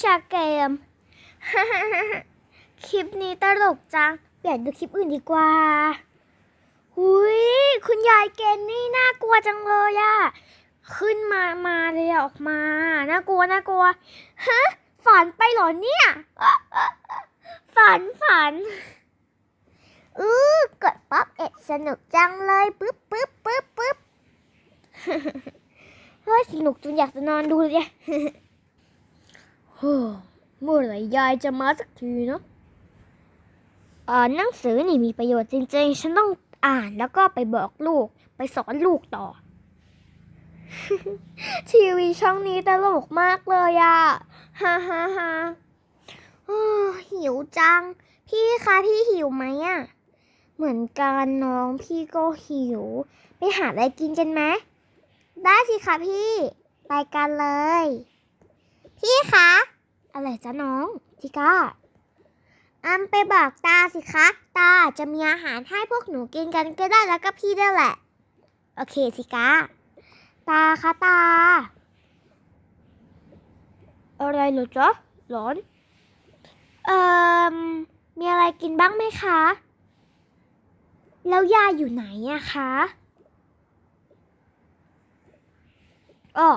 ชาเกม คลิปนี้ตลกจัง เปลี่ยนดูคลิปอื่นดีกว่า หุยคุณยายเกนนี่น่ากลัวจังเลยอะขึ้นมามาเลยอออกมา น่ากลัวน่ากลัว ฮะ ฝันไปเหรอเนี่ย ฝันฝันอือกดป๊อปเอ็ดสนุกจังเลยปึ๊บปึ๊บปึ๊บปึ๊บเฮ้ยสนุกจนอยากจะนอนดูเลย โฮ้เมื่อไหร่ยายจะมาสักทีเนาะอ่านหนังสือนี่มีประโยชน์จริงๆ ฉันต้องอ่านแล้วก็ไปบอกลูก ไปสอนลูกต่อ ทีวีช่องนี้ตลกมากเลยอะฮ่าฮ่าฮ่าหิวจัง พี่คะพี่หิวไหมอะเหมือนกันน้องพี่ก็หิว ไปหาอะไรกินกันไหมได้สิคะพี่ ไปกันเลย พี่คะ อะไรจ๊ะน้องทิก้าอัมไปบอกตาสิคะ ตาจะมีอาหารให้พวกหนูกินกันก็ได้แล้วก็พี่ด้วยแหละ โอเคสิกาตาคะตา อะไรเหรอจ๊ะหลอน เอ่อ มีอะไรกินบ้างไหมคะ แล้วยายอยู่ไหนอะคะอ๋อ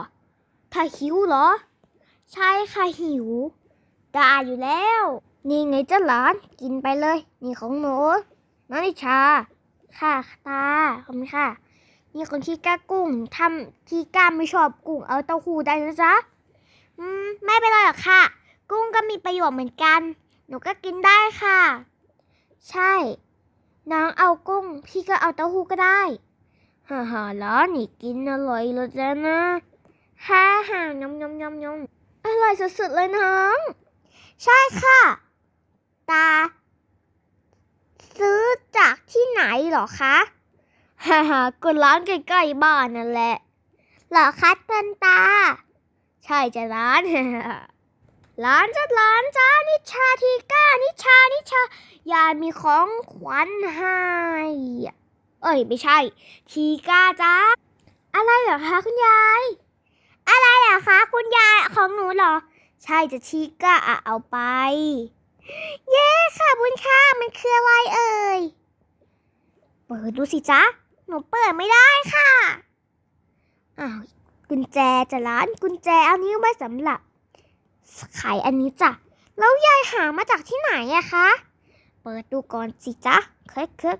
ถ้าหิวเหรอ ใช่ค่ะหิวได้อยู่แล้ว นี่ไงเจ้าหลานกินไปเลย นี่ของหนูน้องนิชา ค่ะตาขอบคุณค่ะ นี่คนที่กล้ากุ้งทำที่กล้าไม่ชอบกุ้งเอาเต้าหู้ได้นะจ๊ะอืมไม่เป็นไรหรอกค่ะ กุ้งก็มีประโยชน์เหมือนกัน หนูก็กินได้ค่ะ ใช่ น้องเอากุ้ง พี่ก็เอาเต้าหู้ก็ได้ฮ่าฮ่าแล้วนี่กินอร่อยเลยจ้ะนะฮ่าฮ่ายำยำยำยำ อร่อยสุดๆเลยน้อง ใช่ค่ะ ตา ซื้อจากที่ไหนเหรอคะฮ่าฮ่าก็ร้านใกล้ๆบ้านนั่นแหละเหรอคะเพื่อนตา ใช่จะร้านร้านจ้ะร้านจ้านิชาทีก้า นิชานิชายายมีของขวัญให้เอ้ยไม่ใช่ ทีก้าจ้าอะไรเหรอคะคุณยาย อะไรเหรอคะ คุณยายของหนูเหรอ ใช่จะทีก้าอะเอาไป เย้ค่ะบุญค่ะ มันคืออะไรเอ่ย เปิดดูสิจ๊ะ หนูเปิดไม่ได้ค่ะ อ้าว กุญแจจะร้านกุญแจอันนี้ไว้สำหรับไขอันนี้จ้ะ แล้วยายหามาจากที่ไหนอะคะ เปิดดูก่อนสิจ๊ะคลิกคลิก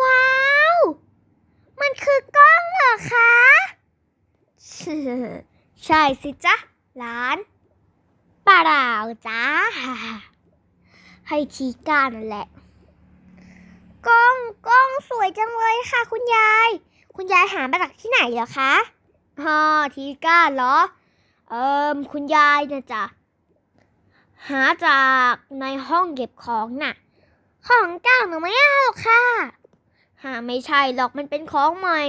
ว้า มันคือกล้องเหรอคะ ใช่สิจ๊ะหลานเปล่าจ้า ให้ทีก้านั่นแหละ กล้องกล้องสวยจังเลยค่ะ คุณยาย คุณยายหามาจากที่ไหนเหรอคะฮ่าทีก้าเหรอ เอิมคุณยายนะจ๊ะหาจากในห้องเก็บของน่ะ ของเก่าหนูไม่เอาหรอกค่ะ หาไม่ใช่หรอกมันเป็นของใหม่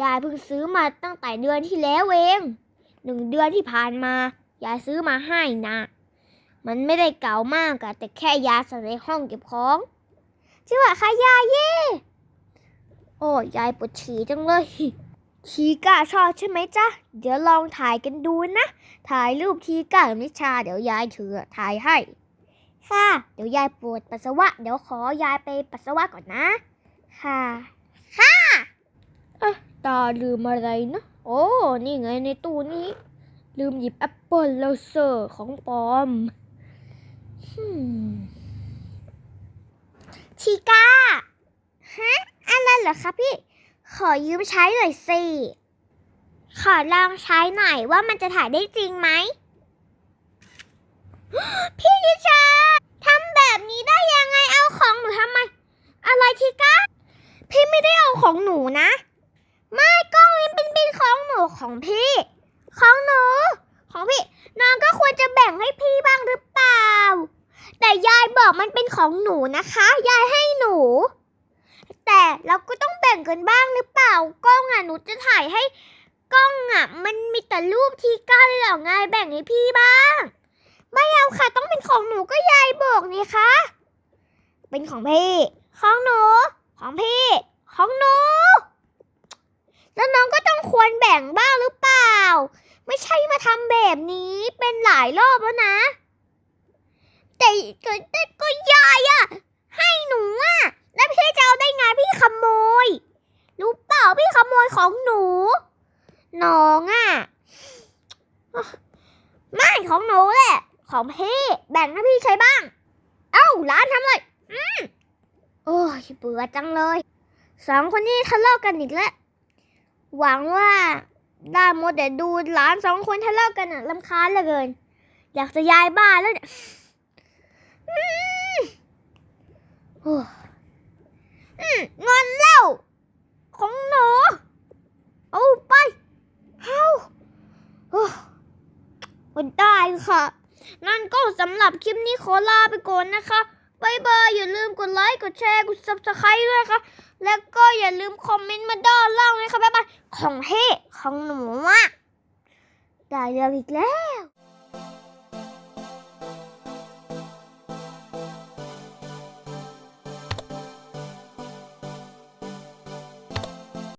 ยายเพิ่งซื้อมาตั้งแต่เดือนที่แล้วเองหนึ่งเดือนที่ผ่านมายายซื้อมาให้นะ มันไม่ได้เก่ามากอะแต่แค่ยายใส่ในห้องเก็บของจริงเหรอคะยายเย่โอ้ยายปวดฉี่จังเลยทีก้าชอบใช่ไหมจ๊ะ เดี๋ยวลองถ่ายกันดูนะ ถ่ายรูปทีก้ากับนิชา เดี๋ยวยายถือถ่ายให้ ค่ะ เดี๋ยวยายปวดปัสสาวะ เดี๋ยวขอยายไปปัสสาวะก่อนนะ ค่ะค่ะอะตาลืมอะไรนะโอ้ นี่ไงในตู้นี้ ลืมหยิบแอปเปิลแล้วเซอร์ของปลอมฮึมชิก้าฮะอะไรเหรอคะพี่ ขอยืมใช้หน่อยสิ ขอลองใช้หน่อยว่ามันจะถ่ายได้จริงไหม พี่นิชาทำแบบนี้ได้ยังไงเอาของหนูทำไม อะไรทีก้า พี่ไม่ได้เอาของหนูนะ ไม่กล้องนี้เป็นเป็นของหนูของพี่ ของหนู ของพี่น้องก็ควรจะแบ่งให้พี่บ้างหรือเปล่า แต่ยายบอกมันเป็นของหนูนะคะ ยายให้หนู แต่เราก็ต้องแบ่งกันบ้างหรือเปล่ากล้องอะหนูจะถ่ายให้กล้องอะ มันมีแต่รูปทีก้าเลยเหรอไงแบ่งให้พี่บ้าง ไม่เอาค่ะ ต้องเป็นของหนูก็ยายบอกนี่คะเป็นของพี่ ของหนู ของพี่ ของหนู แล้วน้องก็ต้องควรแบ่งบ้างหรือเปล่า ไม่ใช่มาทำแบบนี้เป็นหลายรอบแล้วนะ แต่แต่ก็ยายอะให้หนูอะแล้วพี่จะเอาได้ไงพี่ขโมย รู้เปล่าพี่ขโมยของหนู น้องอะไม่ของหนูแหละ ของพี่แบ่งให้พี่ใช้บ้าง เอ้าร้านทำเลย อืม อ้ยเบื่อจังเลย สองคนนี้ทะเลาะกันอีกแล้ว หวังว่าได้หมดแต่ดูหลานสองคนทะเลาะกันอะลำคาญเหลือเกิน อยากจะย้ายบ้านแล้วเนี่ยอืมโอ้อืมงอนแล้วของหนูเอาไปเอาโอ้ก็ได้ค่ะ นั่นก็สำหรับคลิปนี้ขอลาไปก่อนนะคะ บายบาย อย่าลืมกดไลค์ กดแชร์ กดซับสไครต์ด้วยค่ะ แล้วก็อย่าลืมคอมเมนต์มาด้านล่างนะคะบ๊ายบาย ของเฮของหนูอะได้เรื่องอีกแล้ว